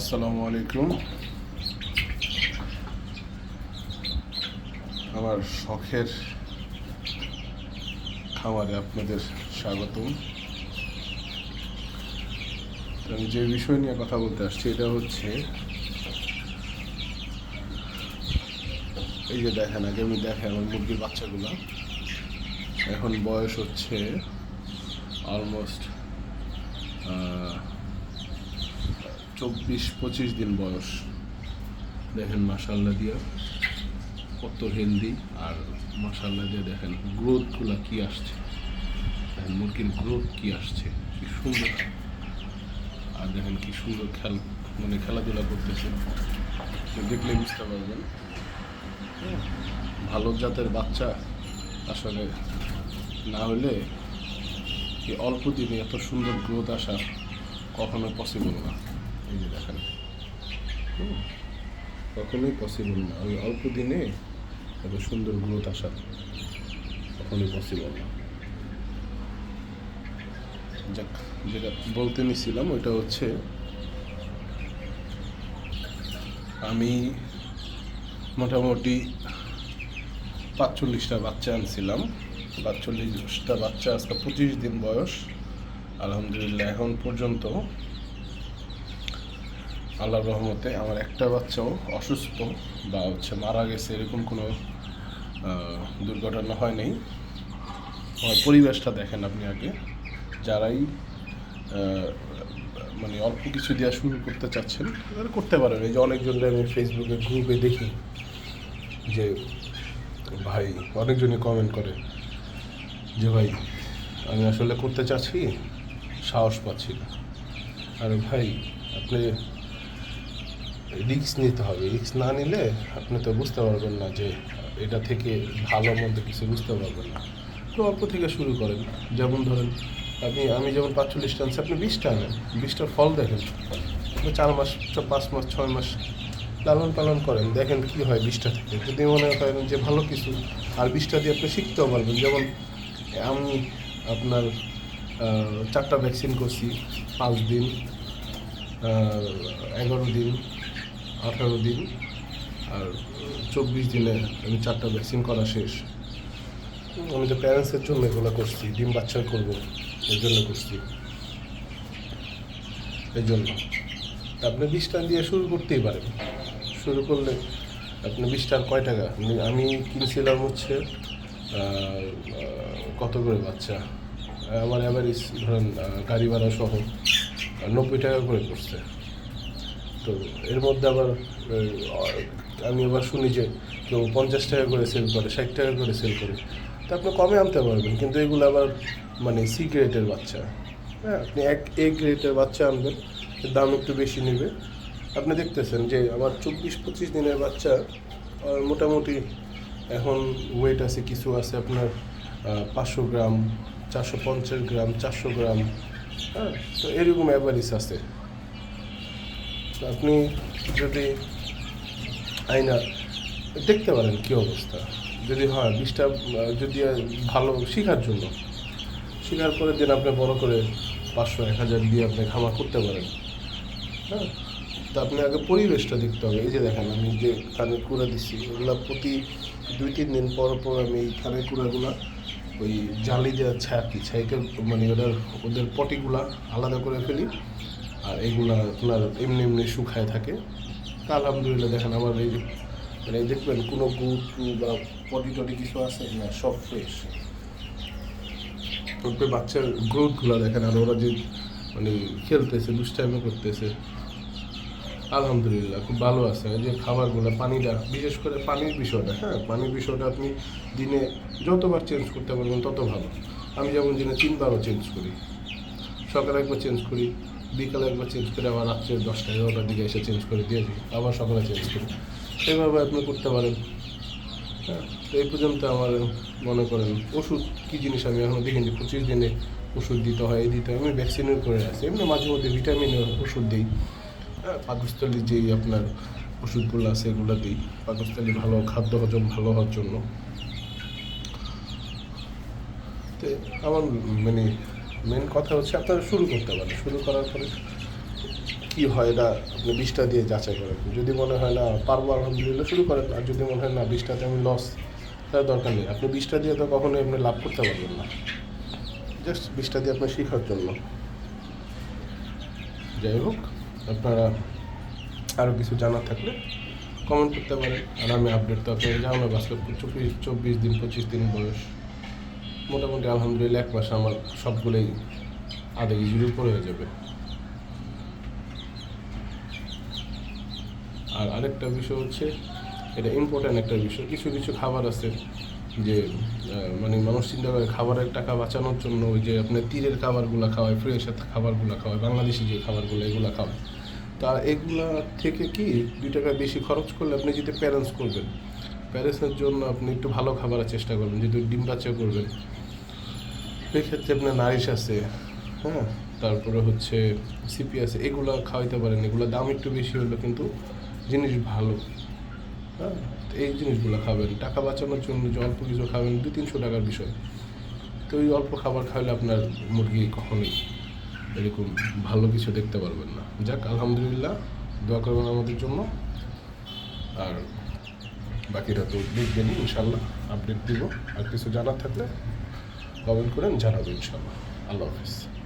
আসসালামু আলাইকুম। আমার শখের খামারে আপনাদের স্বাগতম। তো আমি যে বিষয় নিয়ে কথা বলতে আসছি, এটা হচ্ছে, এই যে দেখেন, আগে আমি দেখেন আমার মুরগির বাচ্চাগুলো। এখন বয়স হচ্ছে অলমোস্ট চব্বিশ, পঁচিশ দিন বয়স। দেখেন মাসাল্লা দিয়ে কত হেলদি আর মাসাল্লা দিয়ে দেখেন গ্রোথগুলো কি আসছে। মুরগির গ্রোথ কি আসছে, কি সুন্দর। আর দেখেন কি সুন্দর খেল মানে খেলাধুলা করতেছে। দেখলে বুঝতে পারবেন। ভালো জাতের বাচ্চা আসলে না হলে অল্প দিনে এত সুন্দর গ্রোথ আসা কখনো পসিবল না। এই যে দেখেন কখনোই পসিবল না। ওই অল্প দিনে এত সুন্দর গ্রোথ আসা কখনোই পসিবল না। যাক, যেটা বলতে নিছিলাম ওইটা হচ্ছে, আমি মোটামুটি পাঁচচল্লিশটা বাচ্চা আনছিলাম। পাঁচচল্লিশটা বাচ্চা, আজকে পঁচিশ দিন বয়স। আলহামদুলিল্লাহ, এখন পর্যন্ত আল্লাহর রহমতে আমার একটা বাচ্চাও অসুস্থ বা হচ্ছে মারা গেছে, এরকম কোনো দুর্ঘটনা হয়নি। আমার পরিবেশটা দেখেন আপনি আগে। যারাই মানে অল্প কিছু দেওয়া শুরু করতে চাচ্ছেন, তারা করতে পারেন। এই যে অনেকজনকে আমি ফেসবুকে গ্রুপে দেখি যে, ভাই, অনেকজনই কমেন্ট করে যে, ভাই, আমি আসলে করতে চাচ্ছি, সাহস পাচ্ছি না। আরে ভাই, আপনি রিস্ক নিতে হবে রিস্ক না নিলে আপনি তো বুঝতে পারবেন না যে এটা থেকে ভালো মন্দ কিছু বুঝতে পারবেন না। তো অল্প থেকে শুরু করেন। যেমন ধরেন, আপনি, আমি যেমন পাঁচচল্লিশটা আনছি আপনি বিশটা আনেন বিশটার ফল দেখেন। চার মাস পাঁচ মাস, ছয় মাস লালন পালন করেন, দেখেন কি হয় বিশটা থেকে। যদি মনে করেন যে ভালো কিছু, আর বিশটা দিয়ে আপনি শিখতেও পারবেন। যেমন, আমি আপনার চারটা ভ্যাকসিন করছি, পাঁচ দিন এগারো দিন আঠারো দিন আর চব্বিশ দিনে আমি চারটা ভ্যাকসিন করা শেষ। আমি তো প্যারেন্টসের জন্য এগুলো করছি, ডিম বাচ্চা করব, এর জন্য করছি। এই জন্য। আপনি বিশটা দিয়ে শুরু করতেই পারেন। শুরু করলে আপনি বিশটার কয় টাকা? আমি- কিনছিলাম হচ্ছে কত করে বাচ্চা? আমার অ্যাভারেজ ধরেন গাড়ি ভাড়া সহ নব্বই টাকা করে পড়ছে। তো এর মধ্যে আবার আমি আবার শুনি যে কেউ পঞ্চাশ টাকা করে সেল করে, ষাট টাকা করে সেল করে। তো আপনি কমে আনতে পারবেন, কিন্তু এগুলো আবার মানে সি গ্রেডের বাচ্চা। হ্যাঁ আপনি এক এ গ্রেডের বাচ্চা আনবেন দাম একটু বেশি নেবে। আপনি দেখতেছেন যে আমার চব্বিশ পঁচিশ দিনের বাচ্চা মোটামুটি এখন ওয়েট আছে কিছু আছে আপনার পাঁচশো গ্রাম, চারশো পঞ্চাশ গ্রাম, চারশো গ্রাম। হ্যাঁ তো এরকম অ্যাভারেজ আছে। আপনি যদি আইনা দেখতে পারেন কী অবস্থা। যদি হয় বিষটা যদি ভালো শেখার জন্য। শেখার পরে দিন আপনি বড় করে পাঁচশো, এক হাজার দিয়ে আপনি খামার করতে পারেন। হ্যাঁ? তা আপনি আগে পরিবেশটা দেখতে হবে। এই যে দেখেন, আমি যে কানের কুড়া দিচ্ছি এগুলো প্রতি দুই, তিন দিন পর পর আমি এই কানের কুড়াগুলো ওই জালি দেওয়া ছায়াকি ছাইকে মানে ওদের ওদের পটিগুলা আলাদা করে ফেলি। আর এইগুলা আপনার এমনি এমনি শুকায় থাকে। তা আলহামদুলিল্লাহ দেখেন আমার এই মানে দেখবেন কোনো গু বা পটি টটি কিছু আছে না, সব ফ্রেশ তারপরে বাচ্চার গ্রোথগুলো দেখেন আর ওরা যে মানে খেলতেছে দুষ্টাইমে করতেছে। আলহামদুলিল্লাহ, খুব ভালো আছে। যে খাবারগুলো, পানিটা, বিশেষ করে পানির বিষয়টা হ্যাঁ পানির বিষয়টা আপনি দিনে যতবার চেঞ্জ করতে পারবেন তত ভালো। আমি যেমন দিনে তিনবারও চেঞ্জ করি। সকালে একবার চেঞ্জ করি। বিকালে একবার চেঞ্জ করে আবার রাত্রে দশটা, এগারোটার দিকে এসে চেঞ্জ করে দিয়ে দিই, আবার সকালে চেঞ্জ করি। এইভাবে আপনি করতে পারেন। হ্যাঁ তো এই পর্যন্ত আমার মনে করেন ওষুধ কী জিনিস আমি এখনও দেখিনি। পঁচিশ দিনে ওষুধ দিতে হয়, এই দিতে হয়, আমি ভ্যাকসিনের করে আছি এমনি মাঝে মধ্যে ভিটামিনের ওষুধ দিই। হ্যাঁ পাকস্থলী যেই আপনার ওষুধগুলো আছে এগুলো দিই। পাকস্থলী ভালো, খাদ্য হজম ভালো হওয়ার জন্য। তো আমার মানে মেন কথা হচ্ছে আপনারা শুরু করতে পারেন। শুরু করার পরে কি হয় এটা আপনি বিষটা দিয়ে যাচাই করেন। যদি মনে হয় না, পারব আলহামদুলিল্লাহ শুরু করেন। আর যদি মনে হয় না বিশটাতে আমি লস তার দরকার নেই। আপনি বিশটা দিয়ে তো কখনোই আপনি লাভ করতে পারবেন না। জাস্ট বিষটা দিয়ে আপনার শেখার জন্য। যাই হোক, আপনারা আরও কিছু জানার থাকলে কমেন্ট করতে পারেন। আর আমি আপডেট তো আপনার জানো বাস্তব চব্বিশ চব্বিশ দিন, পঁচিশ দিন বয়স। মোটামুটি আলহামদুলিল্লাহ এক মাসে আমার সবগুলোই আধা কেজির উপরে হয়ে যাবে। আর আরেকটা বিষয় হচ্ছে, এটা ইম্পর্ট্যান্ট একটা বিষয়, কিছু কিছু খাবার আছে যে মানে মানুষ চিন্তা করে খাবারের টাকা বাঁচানোর জন্য ওই যে আপনার তীরের খাবারগুলো খাওয়ায়, ফ্রেশ খাবারগুলো খাওয়ায়, বাংলাদেশি যে খাবারগুলো, এগুলো খাওয়ায়। তা এগুলা থেকে কি দুই টাকা বেশি খরচ করলে আপনি যদি প্যারেন্টস করবেন প্যারেন্টসের জন্য আপনি একটু ভালো খাবারের চেষ্টা করবেন, যদি ডিম বাচ্চা করবেন। এক্ষেত্রে আপনার নারিশ আছে হ্যাঁ? তারপরে হচ্ছে সিপি আছে, এগুলো খাওয়াইতে পারেন, এগুলো দাম একটু বেশি হলো কিন্তু জিনিস ভালো। হ্যাঁ? এই জিনিসগুলো খাবেন। টাকা বাঁচানোর জন্য যে অল্প কিছু খাবেন দু তিনশো টাকার বিষয়। তো ওই অল্প খাবার খাইলে আপনার মুরগি কখনোই এরকম ভালো কিছু দেখতে পারবেন না। যাক, আলহামদুলিল্লাহ, দোয়া করবেন আমাদের জন্য। আর বাকিটা তো দেখবেনই ইনশাল্লাহ আপডেট দিব। আর কিছু জানার থাকলে কমেন্ট করেন, জানাব ইনশাল্লাহ। আল্লাহ হাফিজ।